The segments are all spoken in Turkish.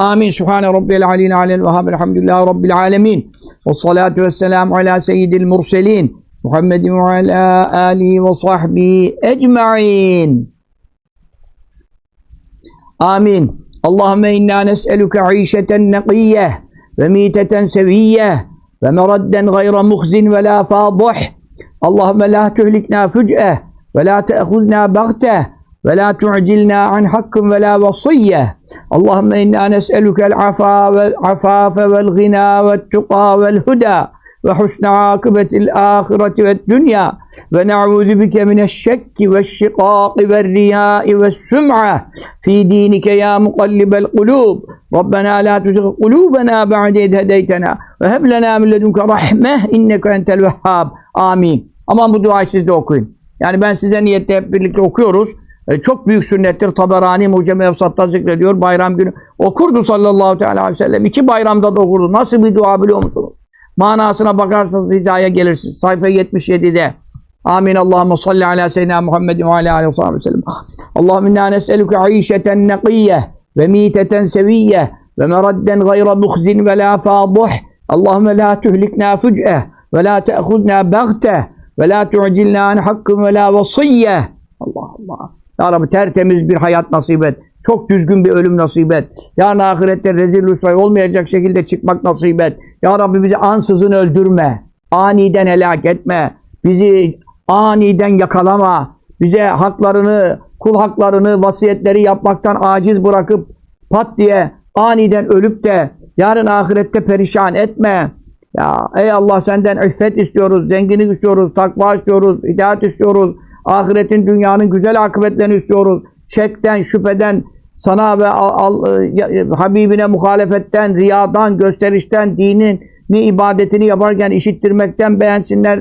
آمين. سبحان ربي العلي العلي الوهاب. الحمد لله رب العالمين. والصلاة والسلام على سيد المرسلين محمد وعلى آله وصحبه أجمعين. آمين. اللهم إنا نسألك عيشة نقية وميتة سوية ومردا غير مخز ولا فاضح. اللهم لا تهلكنا فجأة ولا تأخذنا بغتة ve la ve tu'cilna an hakkın ve la vasiyye. Allahümme inna nes'elukel afa vel afafe vel gina vel tuqa vel huda ve husne akıbetil ahireti ve dünya ve na'udhu bike mineşşekki ve şikâki ve riyâi ve süm'a. Fi dinike ya mukallibel kulub Rabbena la tuzigh kulubena ba'de id hedeytena ve heb lena min ledunke rahmeh inneke entel vehhab amin aman bu duayı siz de okuyun. Yani ben size niyette hep birlikte okuyoruz e, çok büyük sünnettir. Taberani Mucem Efsat'ta zikrediyor. Bayram günü okurdu sallallahu aleyhi ve sellem. İki bayramda da okurdu. Nasıl bir dua biliyor musunuz? Manasına bakarsanız hizaya gelirsiniz. Sayfa 77'de. Amin. Allahümme salli ala seyyidina Muhammedin ve ala aleyhi ve sellem. Allahümme inna nes'eluke işeten nekiyye ve miteten seviyye ve meradden gayra muhzin ve la fadih. Allahümme la tuhlikna füc'e ve la te'khudna bagte ve la tu'cilna an hakkın ve la vasiyye. Allah Allah. Ya Rabbi tertemiz bir hayat nasip et. Çok düzgün bir ölüm nasip et. Yarın ahirette rezil rüsvay olmayacak şekilde çıkmak nasip et. Ya Rabbi bizi ansızın öldürme. Aniden helak etme. Bizi aniden yakalama. Bize haklarını, kul haklarını, vasiyetleri yapmaktan aciz bırakıp pat diye aniden ölüp de yarın ahirette perişan etme. Ya ey Allah senden iffet istiyoruz, zenginlik istiyoruz, takva istiyoruz, hidayet istiyoruz. Ahiretin, dünyanın güzel akıbetlerini istiyoruz. Şekten, şüpheden, sana ve al, al, ya- Habibine muhalefetten, riyadan, gösterişten, dinin ni ibadetini yaparken işittirmekten, beğensinler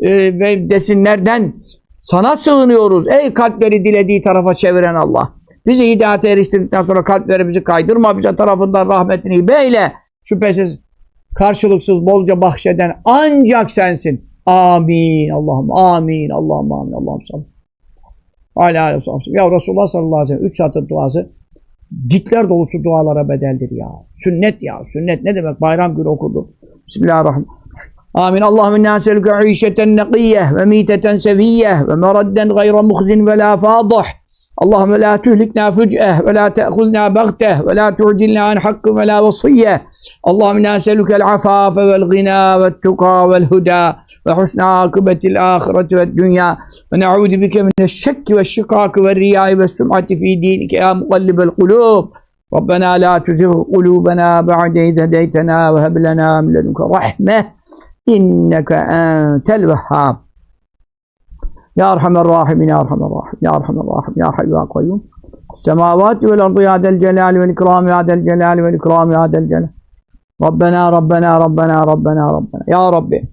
e, ve desinlerden sana sığınıyoruz. Ey kalpleri dilediği tarafa çeviren Allah. Bizi hidayete eriştirdikten sonra kalplerimizi kaydırma bize tarafından rahmetini beyle. Şüphesiz karşılıksız bolca bahşeden ancak sensin. Amin. Allah'ım amin. Allah'ım amin. Allah'ım sallallahu Aleyhi aleyhi ve sellem. Ya Resulullah sallallahu aleyhi ve sellem 3 satır duası ditler dolusu dualara bedeldir ya. Sünnet ya. Sünnet ne demek? Bayram günü okudu. Bismillahirrahmanirrahim. Amin. Allahümme inna selüke işeten nekiyye ve miteten seviyye ve meradden gayra muhzin ve la fadih. اللهم لا تهلكنا فجأة ولا تأخذنا بغتة ولا تعجلنا عن حق ولا وصية. اللهم إنا نسألك العفاف والغنى والتقى والهدى وحسن عاقبة الآخرة والدنيا. ونعوذ بك من الشك والشقاق والرياء والسمعة في دينك يا مقلب القلوب. ربنا لا تزغ قلوبنا بعد إذ هديتنا وهب لنا من لدنك رحمة إنك أنت الوهاب. يا أرحم الراحمين يا أرحم الراحمين. Ya Rahman Rahim, Ya Hayyu Ya Kayyum. Semavat vel ardı ya del celal vel ikram ya del celal vel ikram ya del celal. Rabbena Rabbena Rabbena Rabbena Rabbena. Ya Rabbi.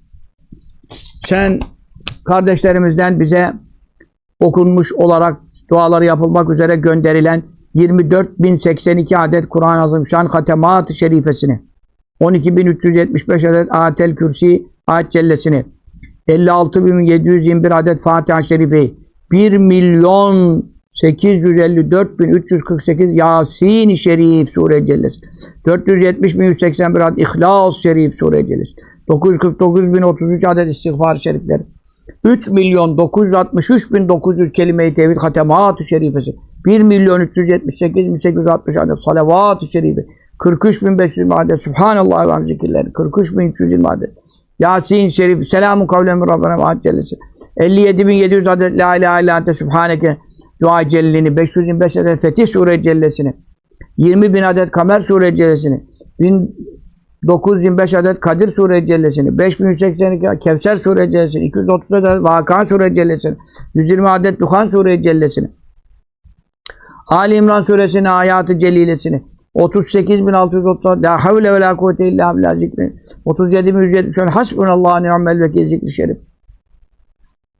Sen kardeşlerimizden bize okunmuş olarak duaları yapılmak üzere gönderilen 24.082 adet Kur'an-ı Azimşan Hatemat-ı Şerifesini, 12.375 adet Atel Kürsi Ayet Cellesini, 56.721 adet Fatiha-i Şerife'yi, 1 milyon 854.348 Yasin-i Şerif Sure Cellesi 470.181 adet İhlas Şerif Sure Cellesi 949.033 adet İstiğfar Şerifleri 3 milyon 963 bin 900 kelime-i tevhid hatemat-ı şerifesi. 1 milyon 378 bin 860 adet salavat-ı şerife. 43 bin 500 adet Subhanallah ve hamd zikirleri. 43 bin 320 adet. Yasin şerif. Selamun kavlen min Rabbena ve Cellesi. 57 bin 700 adet La ilahe illa ente Subhaneke dua cellini. 525 adet Fetih Sure Cellesini. 20 bin adet Kamer Sure Cellesini. 925 adet Kadir Sure Cellesini, 5182 Kevser Sure Cellesini, 230 adet Vaka Sure Cellesini, 120 adet Duhan Sure Cellesini, Ali İmran Suresinin Ayat-ı Celilesini, 38.630 La havle ve la kuvvete illa billah zikri, 37.170 Hasbunallahu ni'mel vekil zikri şerif,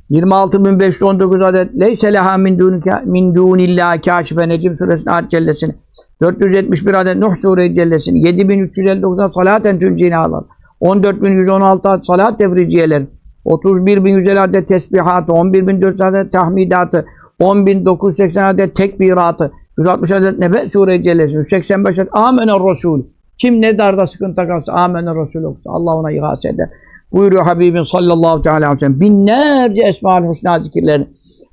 26.519 adet. Leyse leha min, dunike, min dunillahi kâşife Necim suresinin ayet cellesini. 471 adet Nuh sure cellesini. 7359 salaten tüncini alır 14116 adet salat tevriciyeleri 31150 adet tesbihatı 11400 adet tahmidatı. 10980 adet tekbiratı 160 adet Nebe Sure-i Cellesi, 185 adet Amener Resul. Kim ne darda sıkıntı kalsa Amener Resul okusun. Allah ona ihas eder. Buyuruyor Habibin sallallahu teala aleyhi ve sellem. Binlerce Esma-ül Hüsna zikirlerini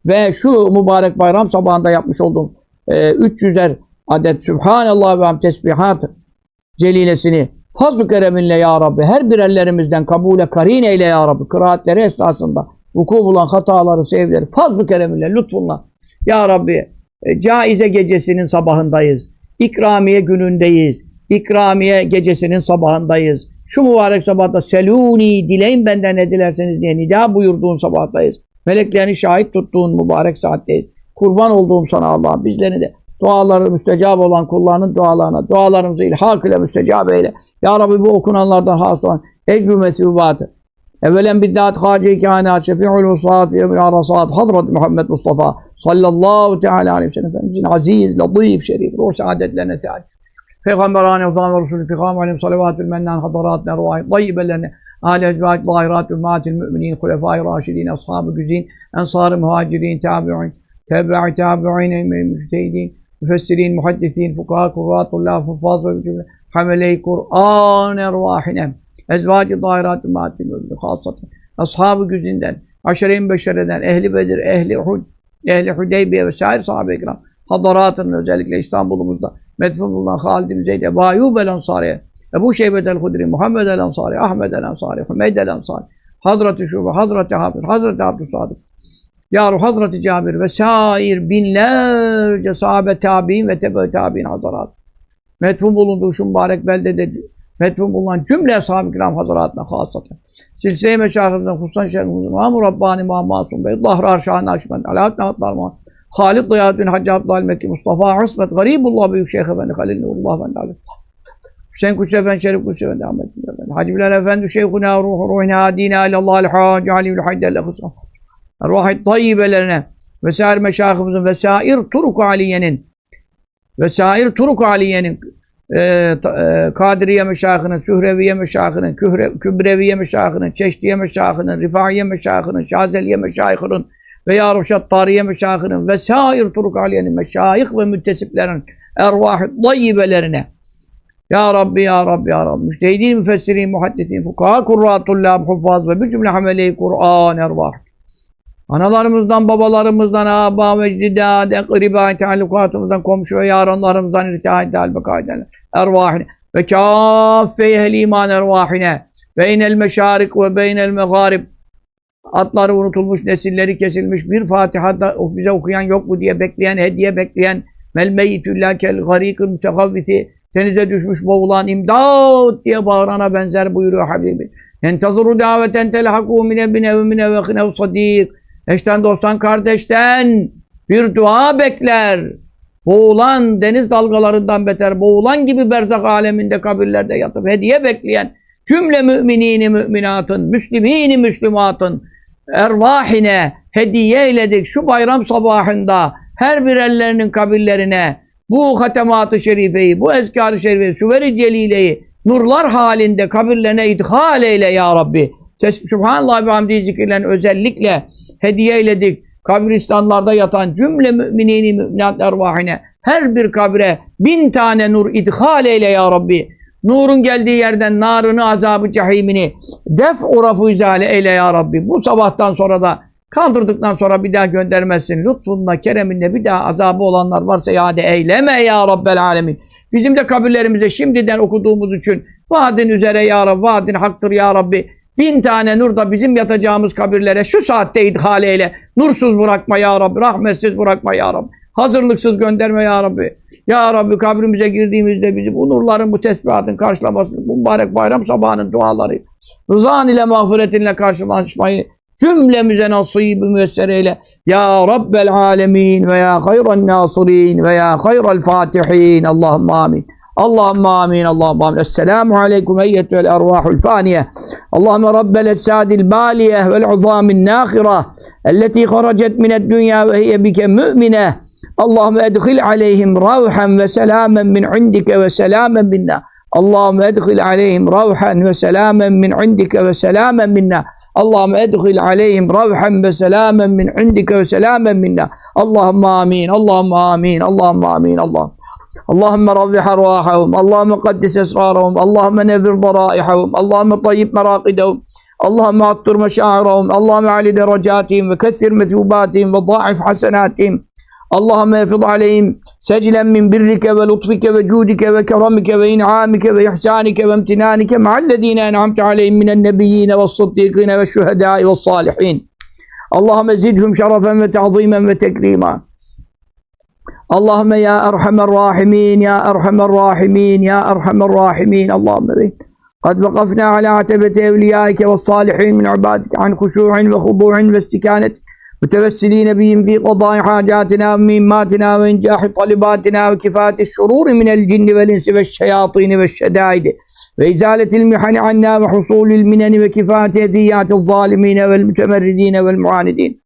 ve şu mübarek bayram sabahında yapmış olduğum e, 300'er adet Sübhanallah ve ham tesbihat celilesini fazl-ı kereminle ya Rabbi her birerlerimizden kabule karin eyle ya Rabbi kıraatleri esnasında vuku bulan hataları, sevleri fazl-ı kereminle lütfunla ya Rabbi caize gecesinin sabahındayız. İkramiye günündeyiz. İkramiye gecesinin sabahındayız. Şu mübarek sabahta seluni dileyin benden ne dilerseniz diye nida buyurduğun sabahtayız. Meleklerini şahit tuttuğun mübarek saatteyiz. Kurban olduğum sana Allah bizleri de duaları müstecab olan kullarının dualarına, dualarımızı ilhak ile müstecab eyle. Ya Rabbi bu okunanlardan hasıl olan ecrü mesûbatı. اولا بالذات خارج الكائنات شفيع الوصات في يوم العرصات حضرة محمد مصطفى صلى الله تعالى عليه وسلم. عزيز لطيف شريف روح سعادة لنا سعد پیغمبران عظام رسول الفخام عليهم صلوات المنان حضراتنا رواه طيبة لنا. آل أزواج ظاهرات أمهات المؤمنين خلفاء راشدين أصحاب الجزين أنصار مهاجرين تابعين تابع تابعين المجتهدين مفسرين محدثين فقهاء قراء طلاب حفاظ حملي قرآن أرواحنا. Ezvâc-ı zâhirat ümmâtil müminin khâsatın ashab-ı güzinden aşere-i beşereden ehli Bedir ehli Hud ehli Hudeybiye ve sair sahabe-i kiram hadaratının özellikle İstanbul'umuzda medfun bulunan Halid bin Zeyd, Ebu Ayyub el Ansari, Ebu Şeybet el Hudri, Muhammed el Ansari, Ahmed el Ansari, Hümeyd el Ansari, Hazreti Şube, Hazreti Hafir, Hazreti Abdüsadık, Yaru Hazreti Cabir ve sair binlerce sahabe tabi'in ve tebe tabi'in hazarat. Medfun bulunduğu şu mübarek beldede bulunan cümle ashab-ı kiram hazaratına hasaten. Silsile-i meşahımızdan Hussan Şerifimizin Mahmur Rabbani Mahmasum Bey, Zahra Arşan Nakşibend, Alaaddin Atlar Mahmud, Halid Ziyaddin Hacı Abdal Mekki Mustafa Husmet Garibullah Büyük Şeyh Efendi Halil Nurullah Efendi Ali Hüseyin Kutsi Efendi Şerif Kutsi Efendi Ahmet Efendi. Hacı Bilal Efendi Şeyhuna Ruhu Ruhina Dina İlallahil Hacı Ali'ül Haydel Lefısam Ruhit tayyibelerine vesair meşahımızın vesair Turuk Aliye'nin vesair Turuk Aliye'nin e, ta, e, Kadiriye meşahının, Sühreviye meşahının, Kübreviye meşahının, Çeşdiye meşahının, Rifaiye meşahının, Şazeliye meşahının ve Ya Ruşat Tariye meşahının ve sair Turuk Aliye'nin meşayih ve müttesiplerin ervah-ı dayyibelerine Ya Rabbi, Ya Rabbi, Ya Rabbi. Müştehidin, müfessirin, muhaddisin, fukaha, kurratullah, huffaz ve bir cümle hamele-i Kur'an ervah Analarımızdan, babalarımızdan, aba, mecdida, ekriba, teallukatımızdan, komşu ve yaranlarımızdan irtihat albekaiden ervahine ve kâffe ehli iman ervahine beynel meşarik ve beynel megarib atları unutulmuş, nesilleri kesilmiş. Bir Fatiha da bize okuyan yok mu diye bekleyen, hediye bekleyen. Mel meyyitüllâ kel garîkın mütekavviti. Denize düşmüş boğulan imdat diye bağırana benzer buyuruyor Habibi. Entazuru daveten telhakû mine bine ve mine ve khinev sadik Eşten, dosttan, kardeşten bir dua bekler. Boğulan, deniz dalgalarından beter, boğulan gibi berzak aleminde kabirlerde yatıp hediye bekleyen cümle müminini müminatın, müslimini müslümatın ervahine hediye eyledik şu bayram sabahında her bir ellerinin kabirlerine bu hatemat-ı şerifeyi, bu ezkar-ı şerifeyi, süver-i celileyi nurlar halinde kabirlerine idhal eyle ya Rabbi. Subhanallah ve hamdi zikirlerini özellikle hediye eyledik. Kabristanlarda yatan cümle müminini müminat ervahine her bir kabre bin tane nur idhal eyle ya Rabbi. Nurun geldiği yerden narını, azabı, cehimini def urafu izale eyle ya Rabbi. Bu sabahtan sonra da kaldırdıktan sonra bir daha göndermezsin. Lütfunla, kereminle bir daha azabı olanlar varsa iade eyleme ya Rabbel alemin. Bizim de kabirlerimize şimdiden okuduğumuz için vaadin üzere ya Rabbi, vaadin haktır ya Rabbi. Bin tane nur da bizim yatacağımız kabirlere şu saatte idhal eyle. Nursuz bırakma ya Rabbi, rahmetsiz bırakma ya Rabbi. Hazırlıksız gönderme ya Rabbi. Ya Rabbi kabrimize girdiğimizde bizi bu nurların, bu tesbihatın karşılamasını, bu mübarek bayram sabahının duaları, rızan ile mağfiretinle karşılaşmayı cümlemize nasib-i müyesser eyle. Ya Rabbel alemin ve ya hayran nasirin ve ya hayral fatihin. Allahümme amin. اللهم آمين اللهم آمين السلام عليكم أيتها الأرواح الفانية اللهم رب الأجساد البالية والعظام الناخرة التي خرجت من الدنيا وهي بك مؤمنة اللهم ادخل عليهم روحا وسلاما من عندك وسلاما منا اللهم ادخل عليهم روحا وسلاما من عندك وسلاما منا اللهم ادخل عليهم روحا وسلاما من عندك وسلاما منا اللهم آمين اللهم آمين اللهم آمين اللهم اللهم روح أرواحهم اللهم قدس أسرارهم اللهم نبر ضرائحهم اللهم طيب مراقدهم اللهم عطر مشاعرهم اللهم علي درجاتهم وكثر مثوباتهم وضاعف حسناتهم. اللهم افض عليهم سجلا من برك ولطفك وجودك وكرمك وإنعامك وإحسانك وامتنانك مع الذين أنعمت عليهم من النبيين والصديقين والشهداء والصالحين. اللهم زدهم شرفا وتعظيما وتكريما. اللهم يا أرحم الراحمين يا أرحم الراحمين يا أرحم الراحمين. اللهم بين قد وقفنا على عتبة أوليائك والصالحين من عبادك عن خشوع وخضوع واستكانة متوسلين بهم في قضاء حاجاتنا ومهماتنا وإنجاح طلباتنا وكفاة الشرور من الجن والإنس والشياطين والشدائد وإزالة المحن عنا وحصول المنن وكفاة أذيات الظالمين والمتمردين والمعاندين.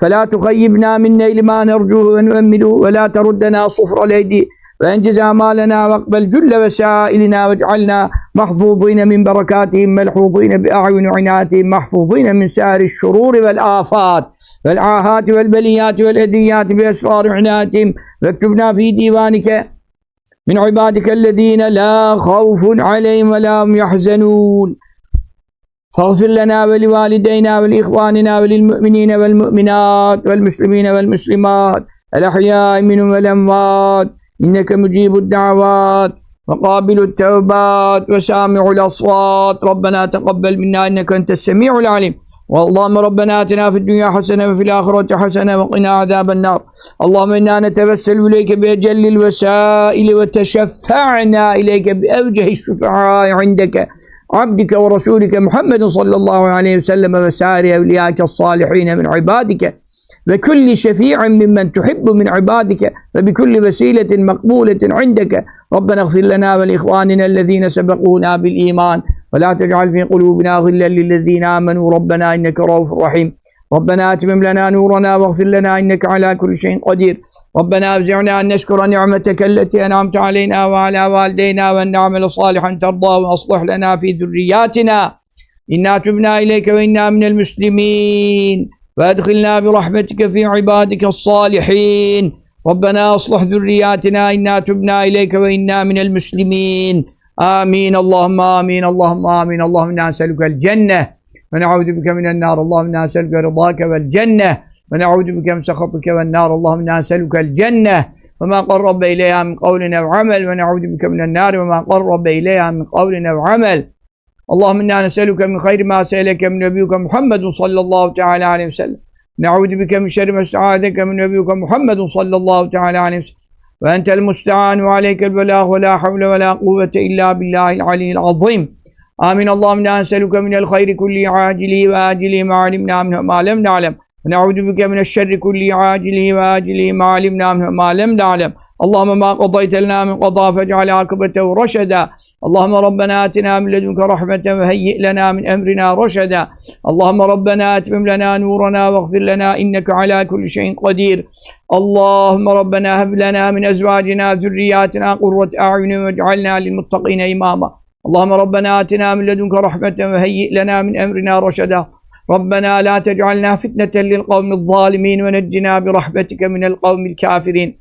فلا تخيبنا من نيل ما نرجوه ونؤمله ولا تردنا صفر الأيدي. وأنجز أعمالنا واقبل جل وسائلنا واجعلنا محظوظين من بركاتهم ملحوظين بأعين عناتهم محفوظين من سائر الشرور والآفات والعاهات والبليات والأذيات بأسرار عناتهم. واكتبنا في ديوانك من عبادك الذين لا خوف عليهم ولا هم يحزنون. فاغفر لنا ولوالدينا ولإخواننا وللمؤمنين والمؤمنات والمسلمين والمسلمات الأحياء منهم والأموات. إنك مجيب الدعوات. وقابل التوبات. وسامع الأصوات. ربنا تقبل منا إنك أنت السميع العليم. واللهم ربنا آتنا في الدنيا حسنة وفي الآخرة حسنة وقنا عذاب النار. اللهم إنا نتوسل إليك بأجل الوسائل وتشفعنا إليك بأوجه الشفعاء عندك. عبدك ورسولك محمد صلى الله عليه وسلم وسائر أوليائك الصالحين من عبادك وكل شفيع ممن تحب من عبادك وبكل وسيلة مقبولة عندك. ربنا اغفر لنا ولإخواننا الذين سبقونا بالإيمان ولا تجعل في قلوبنا غلا للذين آمنوا. ربنا إنك رؤوف رحيم. ربنا أتمم لنا نورنا واغفر لنا إنك على كل شيء قدير. ربنا أوزعنا أن نشكر نعمتك التي أنعمت علينا وعلى والدينا وأن نعمل صالحا ترضى وأصلح لنا في ذرياتنا. إنا تبنا إليك وإنا من المسلمين. وأدخلنا برحمتك في عبادك الصالحين. ربنا أصلح ذرياتنا. إنا تبنا إليك وإنا من المسلمين. آمين. اللهم آمين. اللهم آمين. اللهم إنا نسألك الجنة. ونعوذ بك من النار. اللهم إنا نسألك رضاك والجنة. ونعوذ بك من سخطك والنار اللهم إنا نسألك الجنة وما قرب إليها من قول أو عمل ونعوذ بك من النار وما قرب إليها من قول أو عمل. اللهم إنا نسألك من خير ما سألك من نبيك محمد صلى الله تعالى عليه وسلم. نعوذ بك من شر ما استعاذك من نبيك محمد صلى الله تعالى عليه وسلم. وأنت المستعان وعليك البلاغ ولا حول ولا قوة إلا بالله العلي العظيم. آمين. اللهم إنا نسألك من الخير كل عاجله وآجله ما علمنا منه ما لم نعلم. ونعوذ بك من الشر كل عاجله وآجله ما علمنا منه ما لم نعلم. اللهم ما قضيت لنا من قضاء فاجعل عاقبته رشدا. اللهم ربنا آتنا من لدنك رحمة وهيئ لنا من أمرنا رشدا. اللهم ربنا أتمم لنا نورنا واغفر لنا إنك على كل شيء قدير. اللهم ربنا هب لنا من أزواجنا ذرياتنا قرة أعين واجعلنا للمتقين إماما. اللهم ربنا آتنا من لدنك رحمة وهيئ لنا من أمرنا رشدا. ربنا لا تجعلنا فتنة للقوم الظالمين ونجنا برحمتك من القوم الكافرين.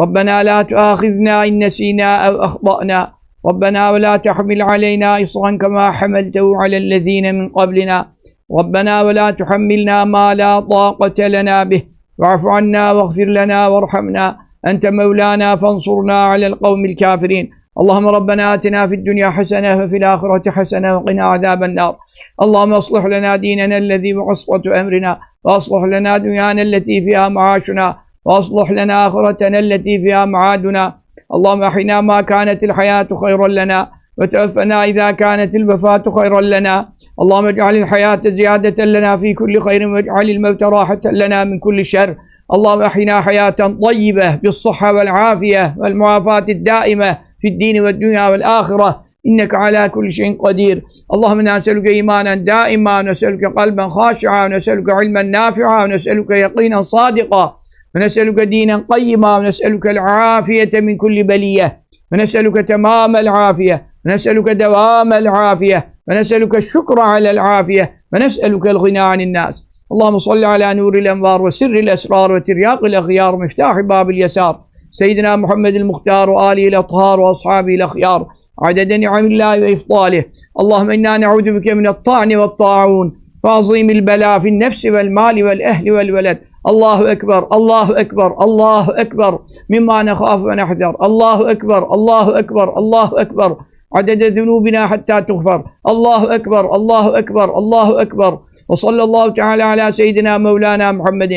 ربنا لا تؤاخذنا إن نسينا أو أخطأنا. ربنا ولا تحمل علينا إصرا كما حملته على الذين من قبلنا. ربنا ولا تحملنا ما لا طاقة لنا به. واعف عنا واغفر لنا وارحمنا. أنت مولانا فانصرنا على القوم الكافرين. اللهم ربنا آتنا في الدنيا حسنة وفي الآخرة حسنة وقنا عذاب النار. اللهم اصلح لنا ديننا الذي هو عصبة أمرنا وأصلح لنا دنيانا التي فيها معاشنا وأصلح لنا آخرتنا التي فيها معادنا. اللهم أحينا ما كانت الحياة خيرا لنا وتوفنا إذا كانت الوفاة خيرا لنا. اللهم اجعل الحياة زيادة لنا في كل خير واجعل الموت راحة لنا من كل شر. اللهم أحينا حياة طيبة بالصحة والعافية والمعافاة الدائمة. في الدين والدنيا والآخرة. إنك على كل شيء قدير. اللهم نسألك إيمانا دائما ونسألك قلبا خاشعا ونسألك علما نافعا ونسألك يقينا صادقا ونسألك دينا قيما ونسألك العافية من كل بلية ونسألك تمام العافية ونسألك دوام العافية ونسألك الشكر على العافية ونسألك الغنى عن الناس. اللهم صل على نور الأنوار وسر الأسرار وترياق الأخيار مفتاح باب اليسار. سيدنا محمد المختار وآله الأطهار وأصحابه الأخيار عدد نعم الله وإفضاله. اللهم إنا نعوذ بك من الطعن والطاعون وعظيم البلاء في النفس والمال والأهل والولد. الله أكبر الله أكبر الله أكبر. مما نخاف ونحذر. الله أكبر الله أكبر الله أكبر. عدد ذنوبنا حتى تغفر. الله أكبر الله أكبر الله أكبر. وصلى الله تعالى على سيدنا مولانا محمد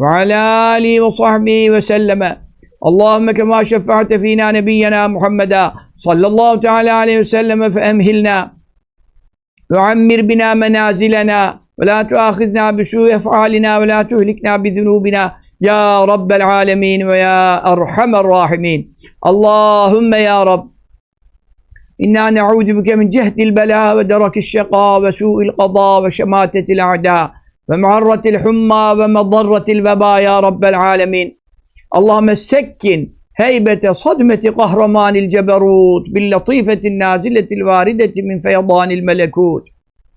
وعلى آله وصحبه وسلم. اللهم كما شفعت فينا نبينا محمدا صلى الله تعالى عليه وسلم فأمهلنا وعمر بنا منازلنا ولا تؤاخذنا بسوء أفعالنا ولا تهلكنا بذنوبنا يا رب العالمين ويا أرحم الراحمين. اللهم يا رب إنا نعوذ بك من جهد البلاء ودرك الشقاء وسوء القضاء وشماتة الأعداء ومعرة الحمى ومضرة الوباء يا رب العالمين. اللهم سكن هيبة صدمة قهرمان الجبروت باللطيفة النازلة الواردة من فيضان الملكوت.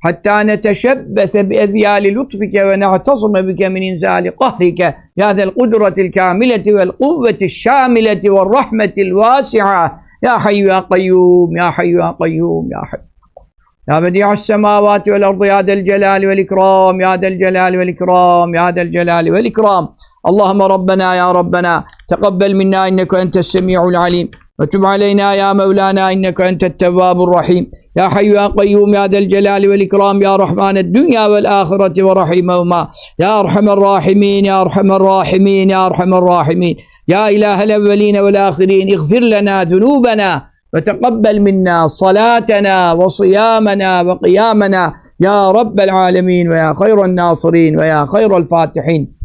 حتى نتشبث بأذيال لطفك ونعتصم بك من إنزال قهرك. يا ذا القدرة الكاملة والقوة الشاملة والرحمة الواسعة. يا حي يا قيوم يا حي يا قيوم يا حي. يا بديع السماوات والأرض يا ذا الجلال والإكرام يا ذا الجلال والإكرام يا ذا الجلال والإكرام. اللهم ربنا يا ربنا تقبل منا إنك أنت السميع العليم وتب علينا يا مولانا إنك أنت التواب الرحيم. يا حي يا قيوم يا ذا الجلال والإكرام يا رحمن الدنيا والآخرة ورحيمهما يا أرحم الراحمين يا أرحم الراحمين يا أرحم الراحمين. يا إله الأولين والآخرين اغفر لنا ذنوبنا وتقبل منا صلاتنا وصيامنا وقيامنا. يا رب العالمين ويا خير الناصرين ويا خير الفاتحين.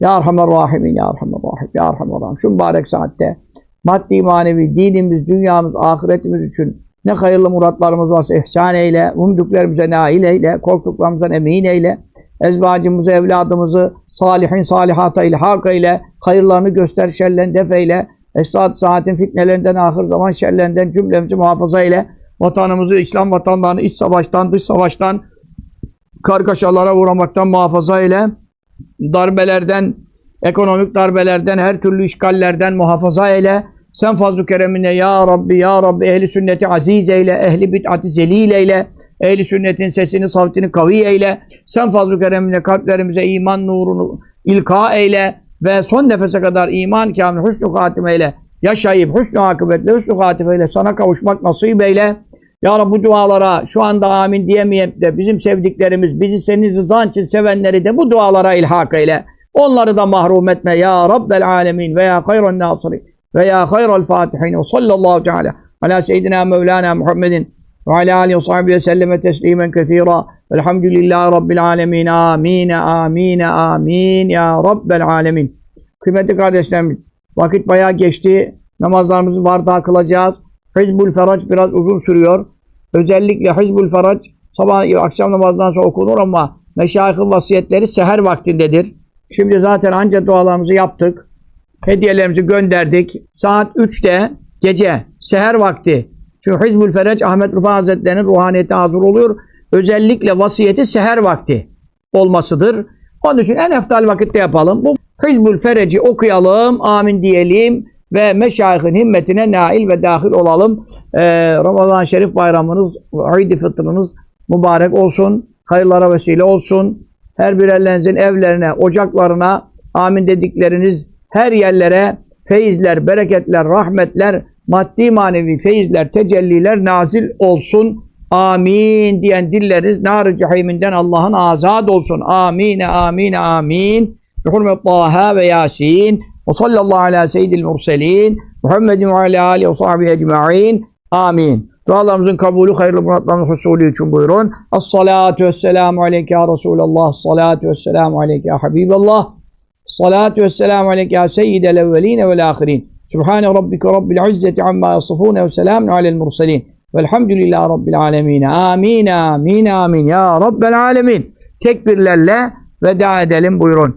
Ya Erhamer Rahimin, Ya Erhamer Rahim, Ya Erhamer Rahim. Şu mübarek saatte maddi manevi dinimiz, dünyamız, ahiretimiz için ne hayırlı muratlarımız varsa ihsan eyle, umduklarımıza nail eyle, korktuklarımızdan emin eyle, ezvacımızı, evladımızı salihin salihata ilhak eyle, hayırlarını göster, şerlerini def eyle, esad saatin fitnelerinden, ahir zaman şerlerinden cümlemizi muhafaza eyle, vatanımızı, İslam vatanlarını iç savaştan, dış savaştan, kargaşalara uğramaktan muhafaza eyle, darbelerden, ekonomik darbelerden, her türlü işgallerden muhafaza eyle. Sen fazl-ı keremine ya Rabbi ya Rabbi ehli sünneti aziz eyle, ehli bid'ati zelil eyle, ehli sünnetin sesini, savtini kavi eyle. Sen fazl-ı keremine kalplerimize iman nurunu ilka eyle ve son nefese kadar iman kamil husnü hatime eyle. Yaşayıp husnü akıbetle, husnü hatimeyle sana kavuşmak nasip eyle. Ya Rabbi bu dualara şu anda amin diyemeyip de bizim sevdiklerimiz, bizi senin rızan için sevenleri de bu dualara ilhak eyle. Onları da mahrum etme ya Rabbel alemin ve ya hayran nasirin ve ya hayral fatihin. Ve sallallahu teala ala seyyidina Mevlana Muhammedin ve ala alihi ve sahbihi ve selleme teslimen kethira. Velhamdülillahi Rabbil alemin. Amin amin amin ya Rabbel alemin. Kıymetli kardeşlerim vakit bayağı geçti. Namazlarımızı var daha kılacağız. Hizbul Ferac biraz uzun sürüyor özellikle Hizbul Ferac sabah akşam namazından sonra okunur ama meşayihin vasiyetleri seher vaktindedir. Şimdi zaten anca dualarımızı yaptık. Hediyelerimizi gönderdik. Saat 3'te gece seher vakti. Çünkü Hizbul Ferac Ahmet Rıfa Hazretleri'nin ruhaniyeti hazır oluyor. Özellikle vasiyeti seher vakti olmasıdır. Onun için en eftal vakitte yapalım. Bu Hizbul Ferec'i okuyalım, amin diyelim ve meşayihin himmetine nail ve dahil olalım. Ee, Ramazan-ı Şerif bayramınız, Eid-i Fıtrınız mübarek olsun. Hayırlara vesile olsun. Her bir ellerinizin evlerine, ocaklarına amin dedikleriniz her yerlere feyizler, bereketler, rahmetler, maddi manevi feyizler, tecelliler nazil olsun. Amin diyen dilleriniz nar-ı cehiminden Allah'ın azad olsun. Amin, amin, amin. Bi hurmet Taha ve Yasin. Ve sallallahu ala seyyidil murselin. Muhammedin ve ala alihi ve sahbihi ecma'in. Amin. Dualarımızın kabulü, hayırlı muratlarımızın husulü için buyurun. As-salatu vesselamu aleyke ya Resulallah. As-salatu vesselamu aleyke ya Habiballah. As-salatu vesselamu aleyke ya seyyidel evveline vel ahirin. Subhane rabbike rabbil izzeti amma yasifune ve selamun alel murselin. Velhamdülillahi rabbil alemin. Amin, amin, amin. Ya Rabbel alemin. Tekbirlerle veda edelim buyurun.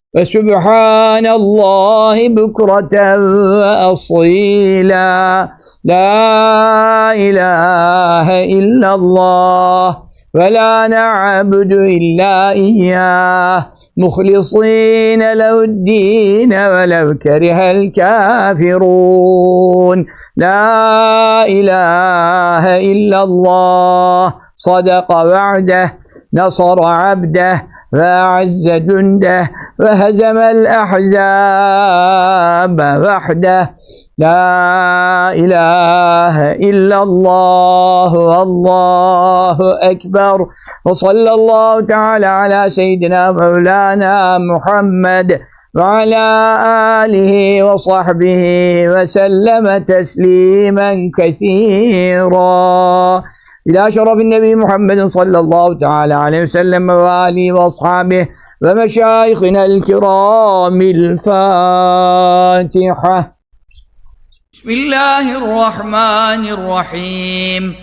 فسبحان الله بكرة وأصيلا. لا إله إلا الله ولا نعبد إلا إياه. مخلصين له الدين ولو كره الكافرون. لا إله إلا الله. صدق وعده نصر عبده وأعز جنده وهزم الأحزاب وحده. لا إله إلا الله الله أكبر. وصلى الله تعالى على سيدنا مولانا محمد وعلى آله وصحبه وسلم تسليما كثيرا. إلى شرف النبي محمد صلى الله تعالى عليه وسلم وآله وأصحابه ومشايخنا الكرام الفاتحة. بسم الله الرحمن الرحيم.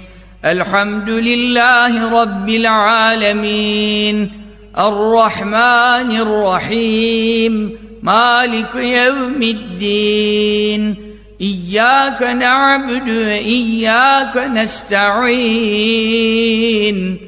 الحمد لله رب العالمين. الرحمن الرحيم. مالك يوم الدين. إياك نعبد وإياك نستعين.